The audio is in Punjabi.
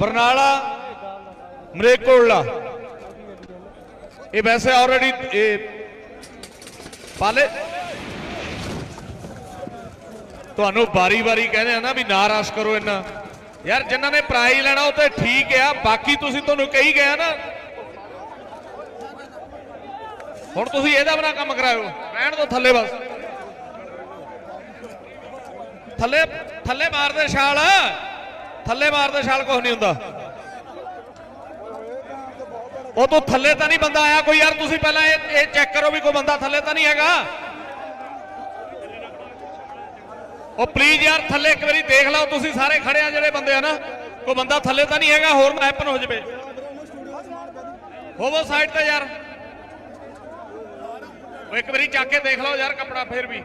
ਬਰਨਾਲਾ ਮਰੇਕੋਲਾ ਇਹ ਵੈਸੇ ਆਲਰੇਡੀ ਇਹ ਪਾਲੇ। ਤੁਹਾਨੂੰ ਵਾਰੀ-ਵਾਰੀ ਕਹਿੰਦੇ ਆ ਨਾ ਵੀ ਨਾ ਰਸ਼ ਕਰੋ ਇੰਨਾ ਯਾਰ, ਜਿਨ੍ਹਾਂ ਨੇ ਪ੍ਰਾਈਜ਼ ਲੈਣਾ, ਉਹ ਤੇ ਠੀਕ ਆ, ਬਾਕੀ ਤੁਸੀਂ ਤੁਹਾਨੂੰ ਕਹੀ ਗਿਆ ਨਾ। ਹੁਣ ਤੁਸੀਂ ਇਹਦਾ ਬਣਾ ਕੰਮ ਕਰਾਇਓ। ਰਹਿਣ ਦੋ ਥੱਲੇ ਬਸ। ਥੱਲੇ ਥੱਲੇ ਮਾਰਦੇ ਛਾਲ। ਥੱਲੇ ਮਾਰਦੇ ਛਾਲ ਕੁਝ ਨਹੀਂ ਹੁੰਦਾ। ਉਹ ਤੋਂ ਥੱਲੇ ਤਾਂ ਨਹੀਂ ਬੰਦਾ ਆਇਆ ਕੋਈ ਯਾਰ, ਤੁਸੀਂ ਪਹਿਲਾਂ ਇਹ ਇਹ ਚੈੱਕ ਕਰੋ ਵੀ ਕੋਈ ਬੰਦਾ ਥੱਲੇ ਤਾਂ ਨਹੀਂ ਹੈਗਾ। ਉਹ ਪਲੀਜ਼ ਯਾਰ, ਥੱਲੇ ਇੱਕ ਵਾਰੀ ਦੇਖ ਲਓ, ਤੁਸੀਂ ਸਾਰੇ ਖੜੇ ਆ ਜਿਹੜੇ ਬੰਦੇ ਆ ਨਾ। ਕੋਈ ਬੰਦਾ ਥੱਲੇ ਤਾਂ ਨਹੀਂ ਹੈਗਾ, ਹੋਰ ਨਾ ਹੈਪਨ ਹੋ ਜਵੇ। ਹੋਵੋ ਸਾਈਡ ਤੇ ਯਾਰ। ਇੱਕ ਵਾਰੀ ਚੱਕ ਕੇ ਦੇਖ ਲਓ ਯਾਰ ਕੱਪੜਾ ਫੇਰ ਵੀ।